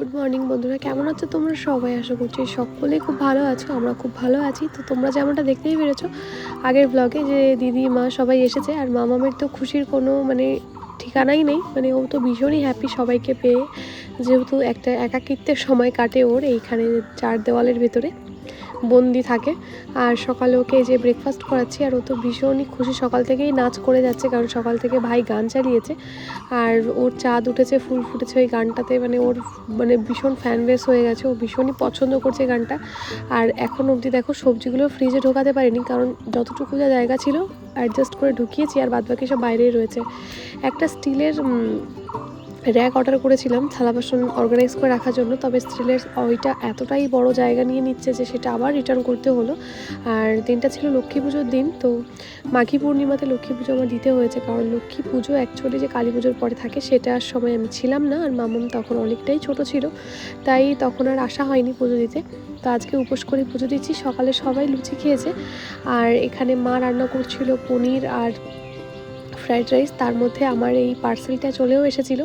Good morning বন্ধুরা। কেমন আছো তোমরা সবাই? আশা করছি সকলেই খুব ভালো আছো, আমরা খুব ভালো আছি। তো তোমরা যেমনটা দেখতেই পেরেছ, আগের ব্লগে যে দিদি, মা সবাই এসেছে, আর মামামের তো খুশির কোনো মানে ঠিকানাই নেই। মানে ও তো ভীষণই হ্যাপি সবাইকে পেয়ে, যেহেতু একটা একাকিত্বের সময় কাটে ওর এইখানে চার দেওয়ালের ভেতরে। বন্দি থাকে। আর সকালে ওকে যে ব্রেকফাস্ট করাচ্ছি, আর ও তো ভীষণই খুশি। সকাল থেকেই নাচ করে যাচ্ছে, কারণ সকাল থেকে ভাই গান চালিয়েছে। আর ওর চাঁদ উঠেছে, ফুল ফুটেছে ওই গানটাতে। মানে ওর মানে ভীষণ ফ্যান বেস হয়ে গেছে, ও ভীষণই পছন্দ করছে গানটা। আর এখন অবধি দেখো, সবজিগুলো ফ্রিজে ঢোকাতে পারিনি, কারণ যতটুকু যা জায়গা ছিল অ্যাডজাস্ট করে ঢুকিয়েছি, আর বাদবাকি সব বাইরেই রয়েছে। একটা স্টিলের র্যাক অর্ডার করেছিলাম, থালা বাসন অর্গানাইজ করে রাখার জন্য, তবে স্টিলের ওইটা এতটাই বড় জায়গা নিয়ে নিচ্ছে যে সেটা আবার রিটার্ন করতে হলো। আর দিনটা ছিল লক্ষ্মী পুজোর দিন, তো মাঘী পূর্ণিমাতে লক্ষ্মী পুজো আমার দিতে হয়েছে, কারণ লক্ষ্মী পুজো অ্যাকচুয়ালি যে কালী পুজোর পরে থাকে সেটার সময় আমি ছিলাম না, আর মামাম তখন অনেকটাই ছোট ছিল, তাই তখন আর আসা হয়নি পুজো দিতে। তো আজকে উপোস করে পুজো দিচ্ছি, সকালে সবাই লুচি খেয়েছে, আর এখানে মা রান্না করছিল পনির আর ফ্রাইড রাইস, তার মধ্যে আমার এই পার্সেলটা চলেও এসেছিল,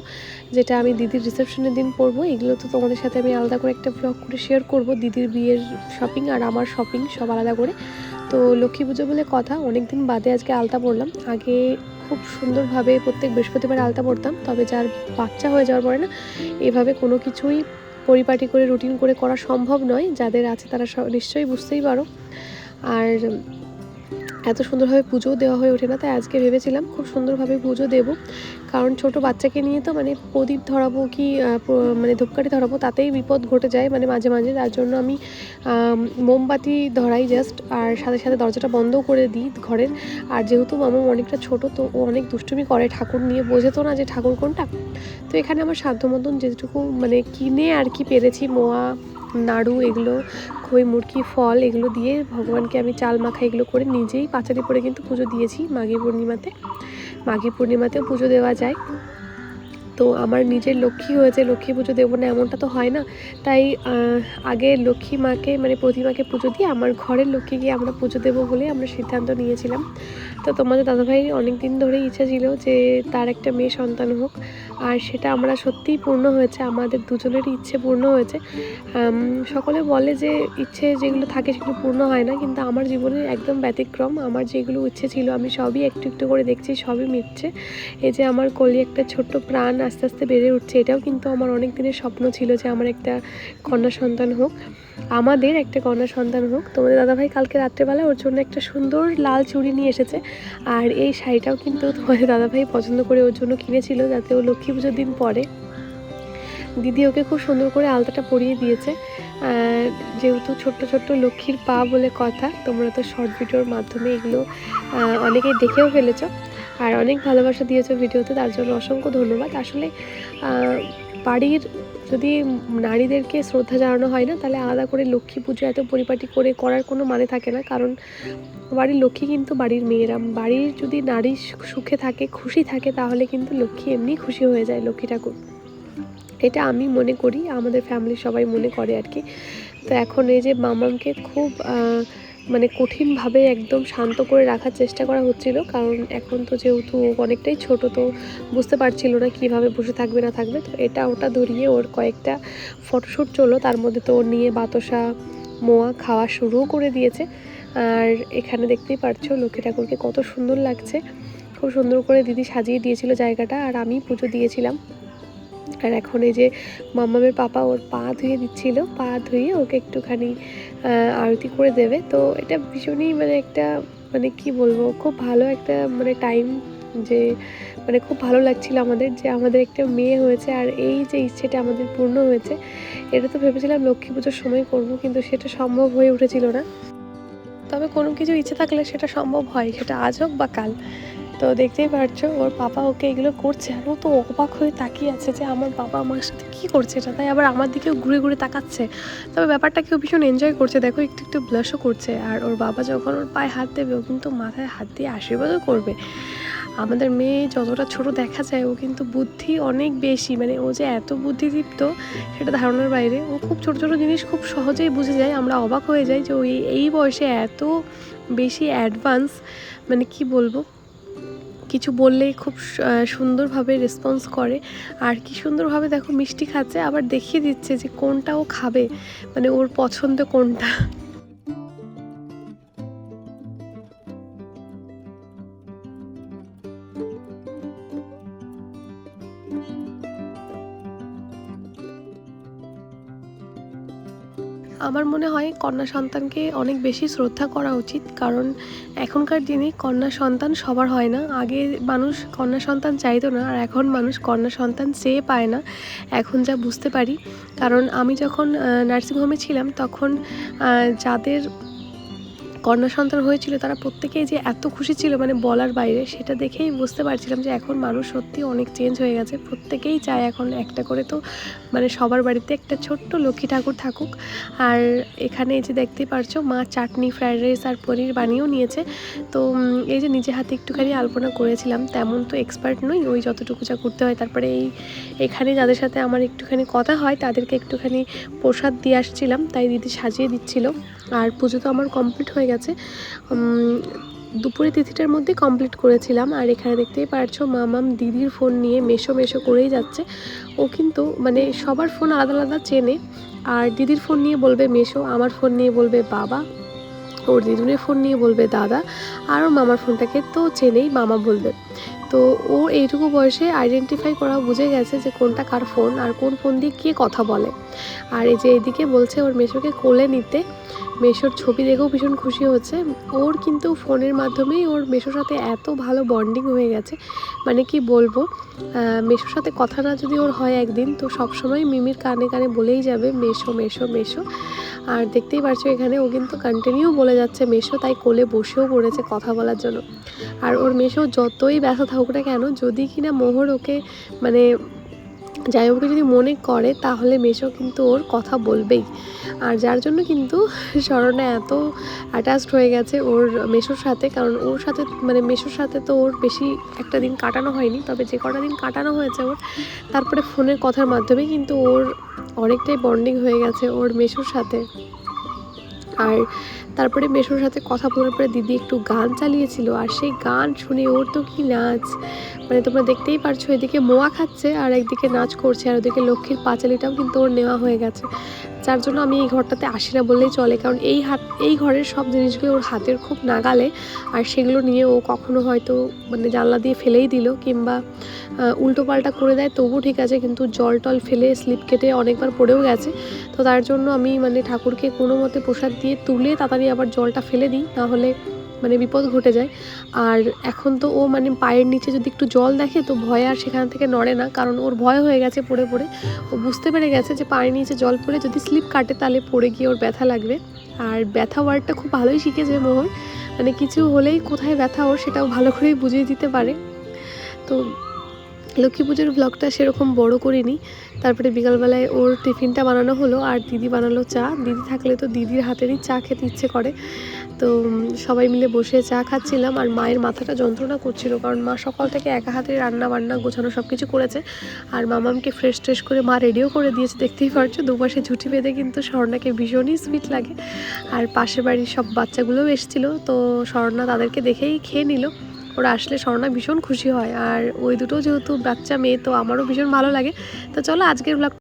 যেটা আমি দিদির রিসেপশনের দিন পরবো। এগুলো তো তোমাদের সাথে আমি আলাদা করে একটা ব্লগ করে শেয়ার করব, দিদির বিয়ের শপিং আর আমার শপিং সব আলাদা করে। তো লক্ষ্মী পুজো বলে কথা অনেক দিন বাদে আজকে আলতা পরলাম। আগে খুব সুন্দরভাবে প্রত্যেক বৃহস্পতিবার আলতা পরতাম, তবে যার বাচ্চা হয়ে যাওয়ার পরে না, এভাবে কোনো কিছুই পরিপাটি করে রুটিন করে করা সম্ভব নয়। যাদের আছে তারা নিশ্চয়ই বুঝতেই পারো। আর এত সুন্দরভাবে পুজোও দেওয়া হয়ে ওঠে না, তাই আজকে ভেবেছিলাম খুব সুন্দরভাবে পুজো দেবো। কারণ ছোট বাচ্চাকে নিয়ে তো মানে প্রদীপ ধরাবো কি মানে ধূপকাঠি ধরাবো, তাতেই বিপদ ঘটে যায় মানে মাঝে মাঝে। তার জন্য আমি মোমবাতি ধরাই জাস্ট আর সাথে সাথে দরজাটা বন্ধও করে দিই ঘরের। আর যেহেতু মামা অনেকটা ছোট, তো ও অনেক দুষ্টুমি করে ঠাকুর নিয়ে বোঝে তো না যে ঠাকুর কোনটা। তো এখানে আমার সাধ্য মতন যেটুকু মানে কিনে আর কি পেরেছি, মোয়া নাড়ু এগুলো, খই মুরকি ফল এগুলো দিয়ে ভগবানকে আমি চাল মাখা এগুলো করে নিজেই পাঁচালি পরে কিন্তু পুজো দিয়েছি মাঘী পূর্ণিমাতে। মাঘী পূর্ণিমাতেও পুজো দেওয়া যায়। তো আমার নিজের লক্ষ্মী হয়েছে, লক্ষ্মী পুজো দেবো না এমনটা তো হয় না। তাই আগে লক্ষ্মী মাকে মানে প্রতিমাকে পুজো দিয়ে আমার ঘরের লক্ষ্মীকে আমরা পুজো দেবো বলে আমরা সিদ্ধান্ত নিয়েছিলাম। তো তোমাদের দাদাভাই অনেক দিন ধরেই ইচ্ছা ছিল যে তার একটা মেয়ে সন্তান হোক। আর সেটা আমরা সত্যিই পূর্ণ হয়েছে, আমাদের দুজনেরই ইচ্ছে পূর্ণ হয়েছে। সকলে বলে যে ইচ্ছে যেগুলো থাকে সেগুলো পূর্ণ হয় না, কিন্তু আমার জীবনে একদম ব্যতিক্রম। আমার যেগুলো ইচ্ছে ছিল আমি সবই একটু একটু করে দেখছি, সবই মিটছে। এই যে আমার কলি একটা ছোট্ট প্রাণ আস্তে আস্তে বেড়ে উঠছে, এটাও কিন্তু আমার অনেক দিনের স্বপ্ন ছিল যে আমার একটা কন্যা সন্তান হোক, আমাদের একটা কন্যা সন্তান হোক। তোমাদের দাদাভাই কালকে রাত্রেবেলা ওর জন্য একটা সুন্দর লাল চুড়ি নিয়ে এসেছে, আর এই শাড়িটাও কিন্তু তোমাদের দাদাভাই পছন্দ করে ওর জন্য কিনেছিল, যাতে ও লক্ষ্মী পুজোর দিন পরে। দিদি ওকে খুব সুন্দর করে আলতাটা পরিয়ে দিয়েছে। যেহেতু ছোট্ট ছোট্ট লক্ষ্মীর পা বলে কথা, তোমরা তো শর্ট ভিডিওর মাধ্যমে এগুলো অনেকে দেখেও ফেলেছ। আর অনেক ভালোবাসা দিয়েছ ভিডিওতে তার জন্য অসংখ্য ধন্যবাদ। আসলে বাড়ির যদি নারীদেরকে শ্রদ্ধা জানানো হয় না, তাহলে আলাদা করে লক্ষ্মী পুজো এত পরিপাটি করে করার কোনো মানে থাকে না। কারণ বাড়ির লক্ষ্মী কিন্তু বাড়ির মেয়েরা। বাড়ির যদি নারী সুখে থাকে, খুশি থাকে, তাহলে কিন্তু লক্ষ্মী এমনি খুশি হয়ে যায় লক্ষ্মী ঠাকুর। এটা আমি মনে করি, আমাদের ফ্যামিলির সবাই মনে করে আর কি। তো এখন এই যে মামামকে খুব মানে কঠিনভাবে একদম শান্ত করে রাখার চেষ্টা করা হচ্ছিল। কারণ এখন তো যেহেতু অনেকটাই ছোট, তো বুঝতে পারছিল না কীভাবে বসে থাকবে, না থাকবে। তো এটা ওটা ধরিয়ে ওর কয়েকটা ফটোশ্যুট চলো তার মধ্যে তো ওর নিয়ে বাতাসা, মোয়া, খাওয়া শুরুও করে দিয়েছে। আর এখানে দেখতেই পারছ লক্ষ্মী ঠাকুরকে কত সুন্দর লাগছে। খুব সুন্দর করে দিদি সাজিয়ে দিয়েছিল জায়গাটা আর আমি পুজো দিয়েছিলাম। আর এখন এই যে মামামের পাপা ওর পা ধুয়ে দিচ্ছিল, পা ধুয়ে ওকে একটুখানি আরতি করে দেবে। তো এটা ভীষণই মানে একটা মানে কি বলব, খুব ভালো একটা মানে টাইম যে মানে খুব ভালো লাগছিল আমাদের যে আমাদের একটা মেয়ে হয়েছে আর এই যে ইচ্ছেটা আমাদের পূর্ণ হয়েছে, এটা তো ভেবেছিলাম লক্ষ্মী পুজোর সময় করব কিন্তু সেটা সম্ভব হয়ে উঠেছিল না। তবে কোনো কিছু ইচ্ছে থাকলে সেটা সম্ভব হয়, সেটা আজ হোক বা কাল। তো দেখতেই পারছ, ওর পাপা ওকে এগুলো করছে আর ও তো অবাক হয়ে তাকিয়ে আছে যে আমার বাবা আমার সাথে কী করছে এটা। তাই আবার আমার দিকেও ঘুরে ঘুরে তাকাচ্ছে। তবে ব্যাপারটা কেউ ভীষণ এনজয় করছে, দেখো একটু একটু ব্লাশও করছে। আর ওর বাবা যখন ওর পায়ে হাত দেবে, ও কিন্তু মাথায় হাত দিয়ে আশীর্বাদও করবে। আমাদের মেয়ে যতটা ছোট দেখা যায়, ও কিন্তু বুদ্ধি অনেক বেশি। মানে ও যে এত বুদ্ধিদীপ্ত, সেটা ধারণার বাইরে। ও খুব ছোট ছোট জিনিস খুব সহজেই বুঝে যায়। আমরা অবাক হয়ে যাই যে ওই, এই বয়সে এত বেশি অ্যাডভান্স মানে কি বলব? কিছু বললেই খুব সুন্দরভাবে রেসপন্স করে। আর কি সুন্দরভাবে দেখো মিষ্টি খাচ্ছে, আবার দেখিয়ে দিচ্ছে যে কোনটা ও খাবে মানে ওর পছন্দ কোনটা। আমার মনে হয় কন্যা সন্তানকে অনেক বেশি শ্রদ্ধা করা উচিত, কারণ এখনকার দিনে কন্যা সন্তান সবার হয় না। আগে মানুষ কন্যা সন্তান চাইতো না, আর এখন মানুষ কন্যা সন্তান চেয়ে পায় না। এখন যা বুঝতে পারি, কারণ আমি যখন নার্সিংহোমে ছিলাম, তখন যাদের কন্যা সন্তান হয়েছিল, তারা প্রত্যেকেই যে এত খুশি ছিল মানে বলার বাইরে, সেটা দেখেই বুঝতে পারছিলাম যে এখন মানুষ সত্যি অনেক চেঞ্জ হয়ে গেছে। প্রত্যেকেই চায় এখন একটা করে তো মানে সবার বাড়িতে একটা ছোট্ট লক্ষ্মী ঠাকুর থাকুক। আর এখানে এই যে দেখতেই পারছ, মা চাটনি ফ্রাইড রাইস আর পনির বানিয়েও নিয়েছে। তো এই যে নিজে হাতে একটুখানি আলপনা করেছিলাম, তেমন তো এক্সপার্ট নই, ওই যতটুকু যা করতে হয়। তারপরে এই, এখানে যাদের সাথে আমার একটুখানি কথা হয়, তাদেরকে একটুখানি প্রসাদ দিয়ে আসছিলাম, তাই দিদি সাজিয়ে দিচ্ছিল। আর পুজো তো আমার কমপ্লিট হয়ে গেছে। উম, দুপুরে তিথিটার মধ্যে কমপ্লিট করেছিলাম। আর এখানে দেখতেই পারছ মামাম দিদির ফোন নিয়ে মেশো মেশো করেই যাচ্ছে। ও কিন্তু মানে সবার ফোন আলাদা আলাদা চেনে। আর দিদির ফোন নিয়ে বলবে মেশো আমার ফোন নিয়ে বলবে বাবা ওর দিদুনের ফোন নিয়ে বলবে দাদা আর ওর মামার ফোনটাকে তো চেনেই মামা বলবে। তো ও এইটুকু বয়সে আইডেন্টিফাই করা বুঝে গেছে যে কোনটা কার ফোন আর কোন ফোন দিয়ে কে কথা বলে। আর এই যে এদিকে বলছে ওর মেশোকে কোলে নিতে। মেশোর ছবি দেখেও ভীষণ খুশি হচ্ছে। ওর কিন্তু ফোনের মাধ্যমেই ওর মেশোর সাথে এত ভালো বন্ডিং হয়ে গেছে। মানে কি বলব মেশোর সাথে কথা না যদি ওর হয় একদিন, তো সবসময় মিমির কানে কানে বলেই যাবে, মেশো মেশো মেশো। আর দেখতেই পারছ এখানে ও কিন্তু কন্টিনিউ বলে যাচ্ছে, মেশো, তাই কোলে বসেও পড়েছে কথা বলার জন্য। আর ওর মেশো যতই ব্যথা থাকুক না কেন, যদি কিনা মোহর ওকে মানে যাই ওকে যদি মনে করে, তাহলে মেশো কিন্তু ওর কথা বলবেই। আর যার জন্য কিন্তু স্মরণে এত অ্যাটাচড হয়ে গেছে ওর মেশোর সাথে, কারণ ওর সাথে মানে মেশোর সাথে তো ওর বেশি একটা দিন কাটানো হয়নি, তবে যে কটা দিন কাটানো হয়েছে ওর, তারপরে ফোনের কথার মাধ্যমে কিন্তু ওর অনেকটাই বন্ডিং হয়ে গেছে ওর মেশোর সাথে। আর তারপরে মেশোর সাথে কথা বলার পরে দিদি একটু গান চালিয়েছিল আর সেই গান শুনে ওর তো কি নাচ? মানে তোমরা দেখতেই পারছ, এদিকে মোয়া খাচ্ছে আর একদিকে নাচ করছে আর ওদিকে লক্ষ্মীর পাঁচালিটাও কিন্তু ওর নেওয়া হয়ে গেছে। যার জন্য আমি এই ঘরটাতে আসি না বললেই চলে, কারণ এই হাত, এই ঘরের সব জিনিসগুলো ওর হাতের খুব নাগালে আর সেগুলো নিয়ে ও কখনো হয়তো মানে জানলা দিয়ে ফেলেই দিল কিংবা উল্টো পাল্টা করে দেয়। তবু ঠিক আছে, কিন্তু জল টল ফেলে স্লিপ কেটে অনেকবার পড়েও গেছে। তো তার জন্য আমি মানে ঠাকুরকে কোনো মতে প্রসাদ দিয়ে তুলে তাড়াতাড়ি আবার জলটা ফেলে দিই নাহলে মানে বিপদ ঘটে যায়। আর এখন তো ও মানে পায়ের নিচে যদি একটু জল দেখে, তো ভয় আর সেখান থেকে নড়ে না, কারণ ওর ভয় হয়ে গেছে পড়ে পড়ে। ও বুঝতে পেরে গেছে যে পায়ের নিচে জল পড়ে যদি স্লিপ কাটে, তাহলে পড়ে গিয়ে ওর ব্যথা লাগবে। আর ব্যথা ওয়ার্ডটা খুব ভালোই শিখেছে মোহর মানে কিছু হলেই কোথায় ব্যথা ওর, সেটাও ভালো করেই বুঝিয়ে দিতে পারে। তো লক্ষ্মী পুজোর ব্লগটা সেরকম বড় করিনি। তারপরে বিকালবেলায় ওর টিফিনটা বানানো হলো আর দিদি বানালো চা। দিদি থাকলে তো দিদির হাতেরই চা খেতে ইচ্ছে করে। তো সবাই মিলে বসে চা খাচ্ছিলাম আর মায়ের মাথাটা যন্ত্রণা করছিল কারণ মা সকাল থেকে একা হাতে রান্না বান্না গোছানো সব কিছু করেছে। আর মামামকে ফ্রেশ ট্রেশ করে মা রেডিও করে দিয়েছে, দেখতেই পারছ? দুপাশে ঝুঁটি বেঁধে কিন্তু স্বর্ণাকে ভীষণই সুইট লাগে। আর পাশের বাড়ির সব বাচ্চাগুলোও এসেছিল। তো স্বর্ণা তাদেরকে দেখেই খেয়ে নিল। ওরা আসলে স্বর্ণা ভীষণ খুশি হয়। আর ওই দুটো যেহেতু বাচ্চা মেয়ে, তো আমারও ভীষণ ভালো লাগে। তো চলো আজকের ব্লগ